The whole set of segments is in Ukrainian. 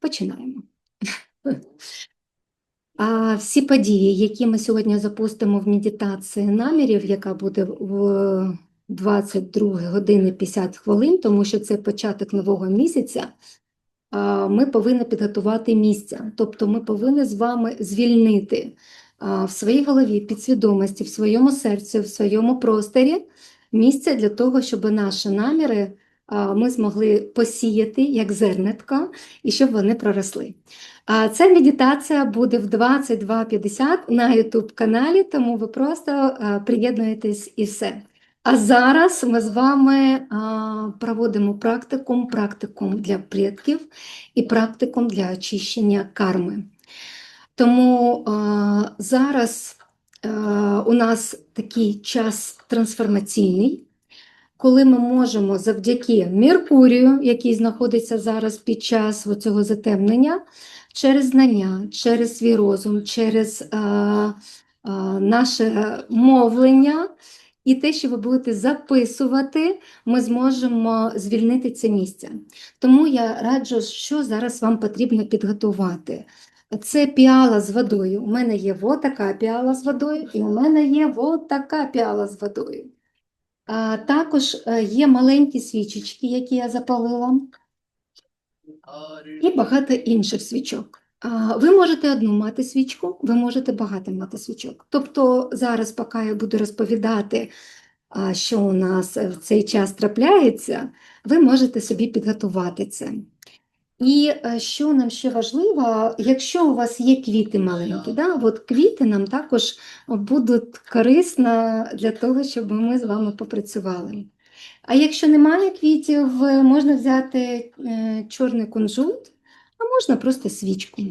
Починаємо. А всі події, які ми сьогодні запустимо в медитації намірів, яка буде в 22 години 50 хвилин, тому що це початок нового місяця, ми повинні підготувати місця. Тобто ми повинні з вами звільнити в своїй голові, підсвідомості, в своєму серці, в своєму просторі місце для того, щоб наші наміри ми змогли посіяти як зернятка і щоб вони проросли. Ця медитація буде в 22.50 на YouTube каналі, тому ви просто приєднуєтесь і все. А зараз ми з вами проводимо практикум, практикум для предків і практикум для очищення карми. Тому зараз у нас такий час трансформаційний, коли ми можемо завдяки Меркурію, який знаходиться зараз під час цього затемнення, через знання, через свій розум, через а, а, наше мовлення і те, що ви будете записувати, ми зможемо звільнити це місце. Тому я раджу, що зараз вам потрібно підготувати. Це піала з водою. У мене є вот така піала з водою, і у мене є вот така піала з водою. Також е, є маленькі свічечки, які я запалила, і багато інших свічок. Ви можете одну мати свічку, ви можете багато мати свічок. Тобто зараз, поки я буду розповідати, що у нас в цей час трапляється, ви можете собі підготувати це. І е, що нам ще важливо, якщо у вас є квіти маленькі, да, от квіти нам також будуть корисно для того, щоб ми з вами попрацювали. А якщо немає квітів, можна взяти е, чорний кунжут, а можна просто свічку.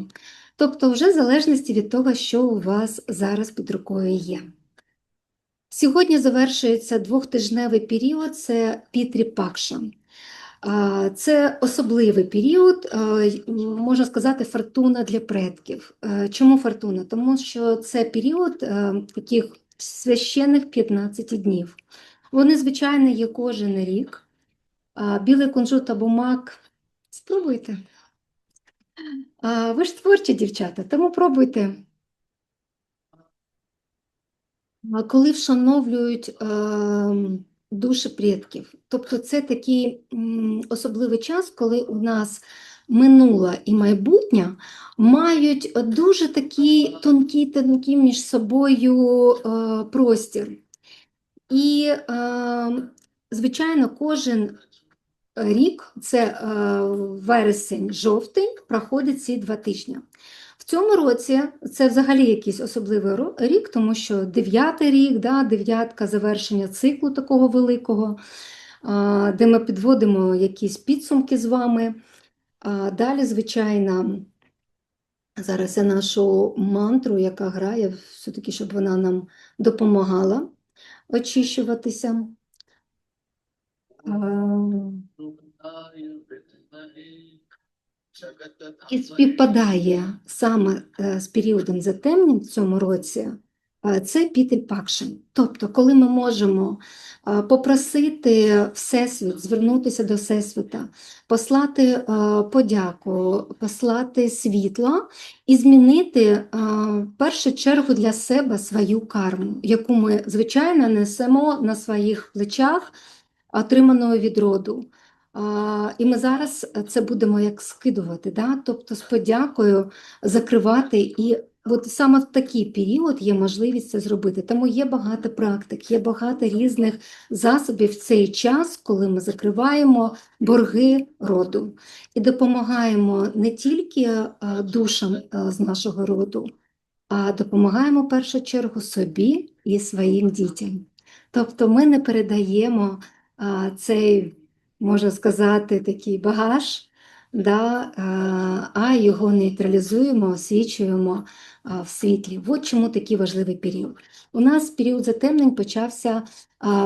Тобто, вже в залежності від того, що у вас зараз під рукою є. Сьогодні завершується двохтижневий період, це Пітрі Пакша. Це особливий період, можна сказати, фортуна для предків. Е, Чому фортуна? Тому що це період е, таких священних 15 днів. Вони, звичайно, є кожен рік. Білий кунжут або мак. Спробуйте. Ви ж творчі дівчата, тому пробуйте. Коли вшановлюють ем, душі предків, тобто це такий особливий час, коли у нас минуле і майбутнє мають дуже такий тонкий, тонкий між собою е, простір. І, е, звичайно, кожен рік, це е, вересень, жовтень, проходить ці два тижні. В цьому році це взагалі якийсь особливий рік, тому що дев'ятий рік, да, дев'ятка завершення циклу такого великого, де ми підводимо якісь підсумки з вами. Далі, звичайно, зараз я нашу мантру, яка грає, все-таки, щоб вона нам допомагала очищуватися. І співпадає саме е, з періодом затемнень в цьому році, е, це Пітель Пакшин. Тобто, коли ми можемо е, попросити Всесвіт, звернутися до Всесвіта, послати подяку, послати світло і змінити в першу чергу для себе свою карму, яку ми, звичайно, несемо на своїх плечах, отриманого від роду. І ми зараз це будемо як скидувати, да? тобто з подякою закривати. І от саме в такий період є можливість це зробити. Тому є багато практик, є багато різних засобів в цей час, коли ми закриваємо борги роду і допомагаємо не тільки е, душам е, з нашого роду, а допомагаємо в першу чергу собі і своїм дітям. Тобто ми не передаємо цей можна сказати, такий багаж, да, а, а його нейтралізуємо, освічуємо в світлі. От чому такий важливий період. У нас період затемнень почався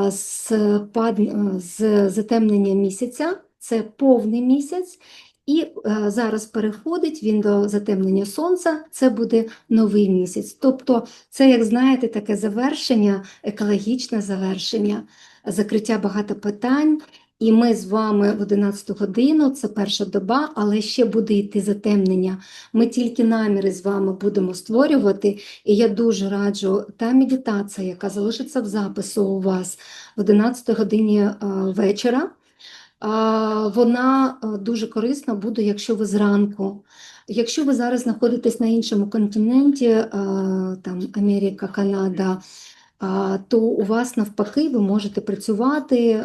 з, пад... з затемнення місяця, це повний місяць, і е, зараз переходить він до затемнення сонця, це буде новий місяць. Тобто, це, як знаєте, таке завершення, екологічне завершення, закриття багато питань. І ми з вами в 11 годину, це перша доба, але ще буде йти затемнення. Ми тільки наміри з вами будемо створювати. І я дуже раджу та медитація, яка залишиться в запису у вас в 11 годині е, вечора. Вона е, дуже корисна буде, якщо ви зранку. Якщо ви зараз знаходитесь на іншому континенті, е, там Америка, Канада, то у вас навпаки ви можете працювати,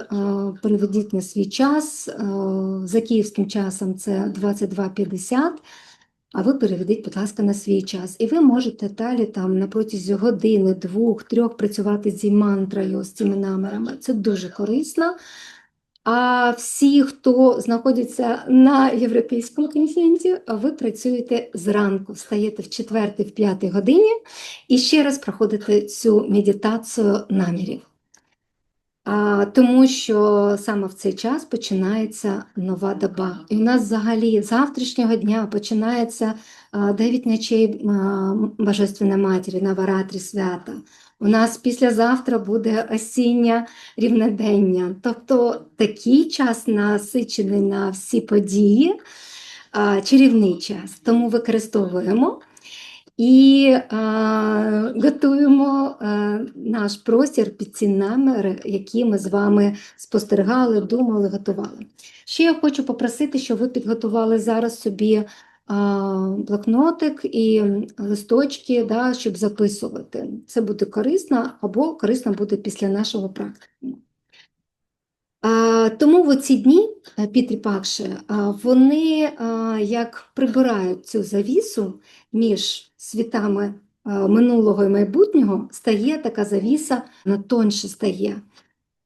переведіть на свій час. За київським часом це 22.50, а ви переведіть, будь ласка, на свій час. І ви можете далі там на протязі години, двох, трьох працювати зі мантрою, з цими намерами. Це дуже корисно. А всі, хто знаходиться на європейському континенті, ви працюєте зранку, встаєте в 4 в 5 годині і ще раз проходите цю медитацію намірів. Тому що саме в цей час починається нова доба. І у нас взагалі з завтрашнього дня починається 9 ночей Божественної Матері, Наваратрі свята. У нас післязавтра буде осіння рівнодення. Тобто такий час насичений на всі події, чарівний час. Тому використовуємо і а, готуємо а, наш простір під ці наміри, які ми з вами спостерігали, думали, готували. Ще я хочу попросити, щоб ви підготували зараз собі а, блокнотик і листочки, да, щоб записувати. Це буде корисно або корисно буде після нашого практикуму. Тому в ці дні е, Пітрі-Пакші, а, вони як прибирають цю завісу між світами минулого і майбутнього, стає така завіса, вона тоньше стає.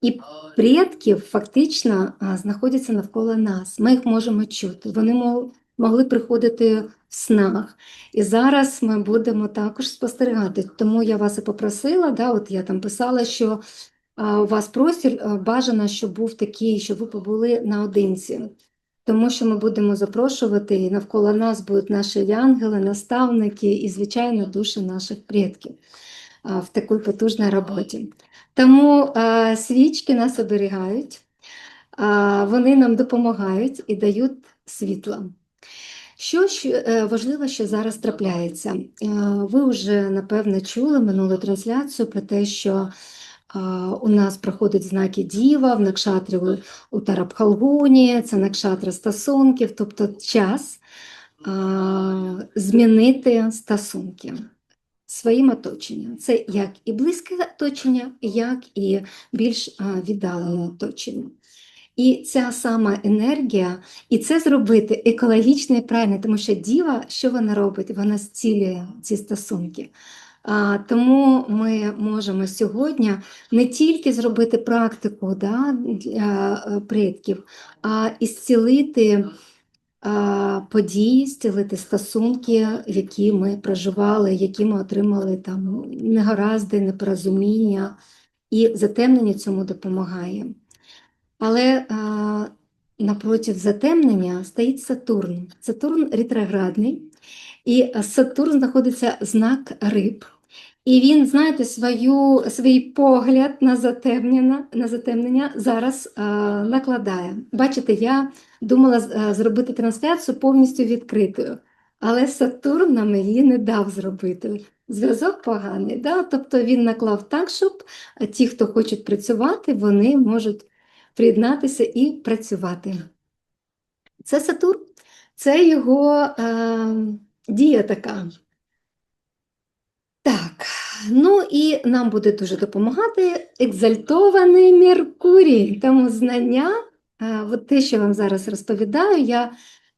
І предків фактично знаходяться навколо нас. Ми їх можемо чути. Вони могли приходити в снах. І зараз ми будемо також спостерігати. Тому я вас і попросила, да, от я там писала, що у вас простір бажано, щоб був такий, щоб ви побули наодинці. Тому що ми будемо запрошувати, і навколо нас будуть наші ангели, наставники і, звичайно, душі наших предків в такій потужній роботі. Тому свічки нас оберігають, вони нам допомагають і дають світло. Що е, важливо, що зараз трапляється? Е, Ви вже, напевно, чули минулу трансляцію про те, що у нас проходять знаки Діва в накшатрі у- Тарабхалгуні, це накшатра стосунків, тобто час змінити стосунки своїм оточенням. Це як і близьке оточення, як і більш віддалене оточення. І ця сама енергія, і це зробити екологічно і правильно, тому що діва, що вона робить? Вона зцілює ці стосунки. Тому ми можемо сьогодні не тільки зробити практику да, для е, предків, а і зцілити події, зцілити стосунки, які ми проживали, які ми отримали там негаразди, непорозуміння, і затемнення цьому допомагає. Але а, напроти затемнення стоїть Сатурн. Сатурн ретроградний, і Сатурн знаходиться знак риб. І він, знаєте, свою, свій погляд на затемнення, на затемнення зараз а, накладає. Бачите, я думала зробити трансляцію повністю відкритою, але Сатурн нам її не дав зробити. Зв'язок поганий, да? Тобто він наклав так, щоб ті, хто хочуть працювати, вони можуть приєднатися і працювати. Це Сатурн, це його е, дія така. Так, ну і нам буде дуже допомагати екзальтований Меркурій. Тому знання, от те, що вам зараз розповідаю, я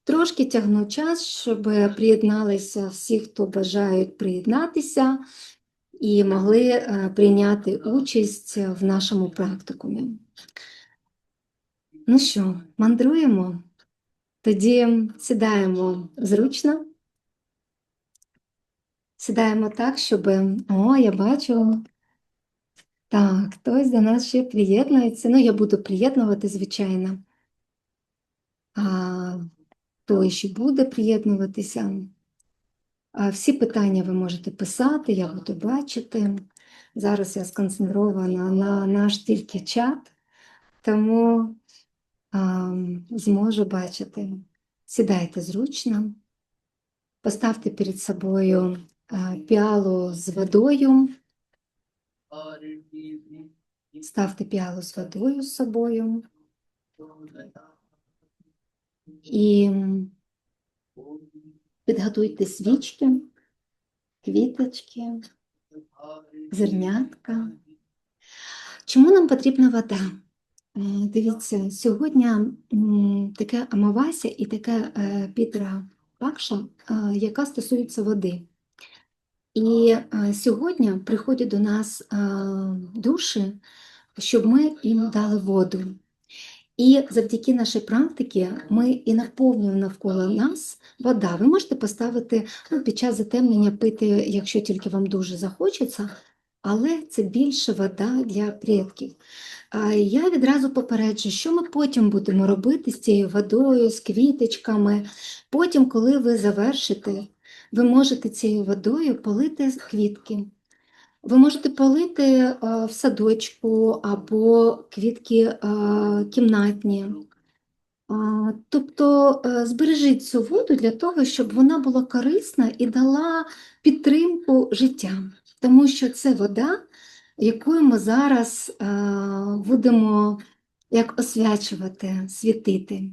трошки тягну час, щоб приєдналися всі, хто бажають приєднатися і могли е, прийняти участь в нашому практикумі. Ну що, мандруємо? Тоді сідаємо зручно. Сідаємо так, щоб. О, я бачу. Так, хтось до нас ще приєднується. Ну, я буду приєднувати, звичайно. А хто ще буде приєднуватися? А всі питання ви можете писати, я буду бачити. Зараз я сконцентрована на наш тільки чат, тому а, зможу бачити. Сідайте зручно, поставте перед собою піалу з водою, ставте піалу з водою з собою і підготуйте свічки, квіточки, зернятка. Чому нам потрібна вода? Е, Дивіться, сьогодні таке Амавася і таке е, Пітра Пакша, е, яка стосується води. І е, сьогодні приходять до нас е, душі, щоб ми їм дали воду. І завдяки нашій практиці ми і наповнюємо навколо нас вода. Ви можете поставити ну, під час затемнення пити, якщо тільки вам дуже захочеться, але це більше вода для предків. Я відразу попереджу, що ми потім будемо робити з цією водою, з квіточками. Потім, коли ви завершите, ви можете цією водою полити квітки. Ви можете полити е, в садочку або квітки е, кімнатні. Тобто е, збережіть цю воду для того, щоб вона була корисна і дала підтримку життя, тому що це вода, якою ми зараз будемо як освячувати, світити.